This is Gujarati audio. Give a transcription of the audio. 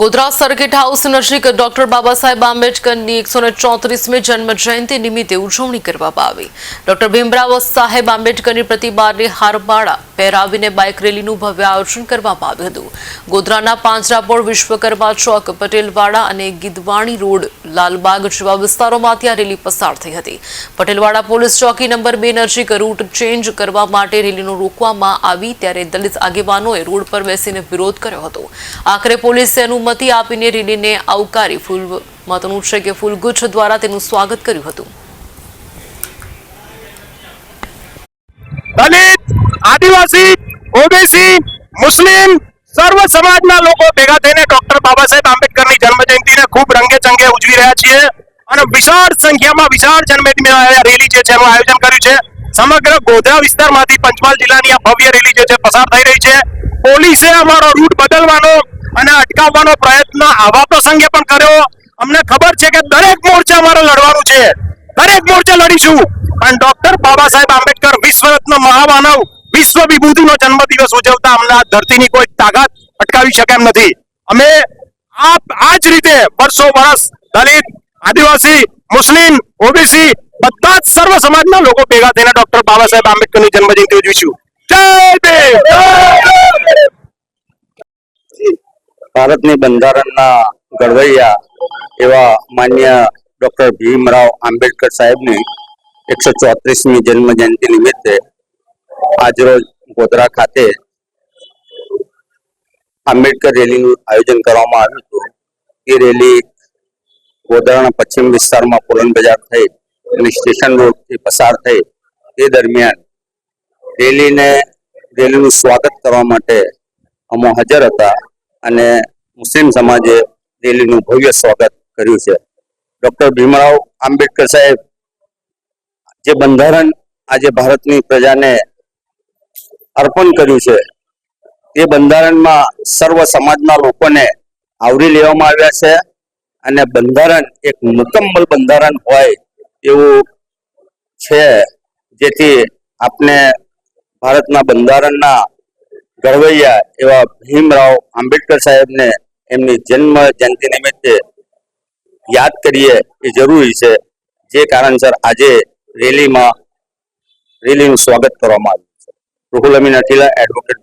ગોધરા સર્કિટ હાઉસ નજીક ડોક્ટર બાબા સાહેબ આંબેડકરની એકસો ને ચોત્રીસમી જન્મ જયંતિ નિમિત્તે ઉજવણી કરવામાં આવી. ડોક્ટર ભીમરાવ સાહેબ આંબેડકરની પ્રતિમાને હારમાળા પહેરાવીને બાઇક રેલીનું ભવ્ય આયોજન કરવામાં આવ્યું હતું. ગોધરાના પાંજરાપોળ વિશ્વકર્મા ચોક, પટેલવાડા અને ગીદવાણી રોડ લાલબાગ જેવા વિસ્તારોમાંથી આ રેલી પસાર થઈ હતી. પટેલવાડા પોલીસ ચોકી નંબર બે નજીક રૂટ ચેન્જ કરવા માટે રેલીનું રોકવામાં આવી ત્યારે દલિત આગેવાનોએ રોડ પર બેસીને વિરોધ કર્યો હતો. આખરે પોલીસે અનુમતિ આપીને રેલીને આવકારી ફૂલ મહત્વનું છે કે ફૂલગુચ્છ દ્વારા તેનું સ્વાગત કર્યું હતું. દલિત, આદિવાસી, ઓબીસી, મુસ્લિમ, સર્વ સમાજના લોકો ભેગા થઈને ડોક્ટર બાબા સાહેબ આંબેડકરની જન્મજયંતિને ખૂબ રંગે રહ્યા છીએ અને વિશાળ સંખ્યામાં વિશાળ જન્મદિન રેલી છે એનું આયોજન કર્યું છે. સમગ્ર ગોધરા વિસ્તારમાંથી પંચમહાલ જિલ્લાની આ ભવ્ય રેલી જે છે પસાર થઈ રહી છે. પોલીસે અમારો રૂટ બદલવાનો અને અટકાવવાનો પ્રયત્ન આવા પ્રસંગે પણ કર્યો. અમને ખબર છે કે દરેક મોરચા અમારે લડવાનું છે. દરેક મોરચે લડીશું. પણ ડોક્ટર બાબા સાહેબ આંબેડકર વિશ્વરત્ન મહામાનવ વિશ્વ વિભૂતિનો જન્મદિવસ ઉજવતા અમને આ ધરતીની કોઈ તાકાત અટકાવી શકે એમ નથી. અમે આ આ જ રીતે વર્ષો વર્ષ દલિત, આદિવાસી, મુસ્લિમ, ઓબીસી બધા જ સર્વ સમાજના લોકો ભેગા થઈને ડોક્ટર બાબા સાહેબ આંબેડકરની જન્મજયંતિ ઉજવીશું. જય દેવ ભારતની બંધારણના ઘડવૈયા એવા માન્ય ડોક્ટર ભીમરાવ આંબેડકર સાહેબની એકસો ચોત્રીસમી જન્મ જયંતિ નિમિત્તે આજરોજ ગોધરા ખાતે આંબેડકર રેલીનું આયોજન કરવામાં આવ્યું હતું. એ રેલી ગોધરાના પશ્ચિમ વિસ્તારમાં પોલન બજાર થઈ અને સ્ટેશન રોડથી પસાર થઈ તે દરમિયાન રેલીને, રેલીનું સ્વાગત કરવા માટે અમો હાજર હતા અને મુસ્લિમ સમાજે રેલીનું ભવ્ય સ્વાગત કર્યું છે. ડોક્ટર ભીમરાવ આંબેડકર સાહેબ, જે બંધારણ આજે ભારતની પ્રજાને અર્પણ કર્યું છે, એ બંધારણમાં સર્વ સમાજના લોકોને આવરી લેવામાં આવ્યા છે અને બંધારણ એક મુકમ્મલ બંધારણ હોય એવું છે, જેથી આપણે ભારતના બંધારણના ઘડવૈયા એવા ભીમરાવ આંબેડકર સાહેબને એમની જન્મ જયંતિ નિમિત્તે યાદ કરીએ એ જરૂરી છે. જે કારણસર આજે રેલીમાં, રેલીનું સ્વાગત કરવામાં આવ્યું છે. રૂહુલ અમીન અટીલા એડવોકેટ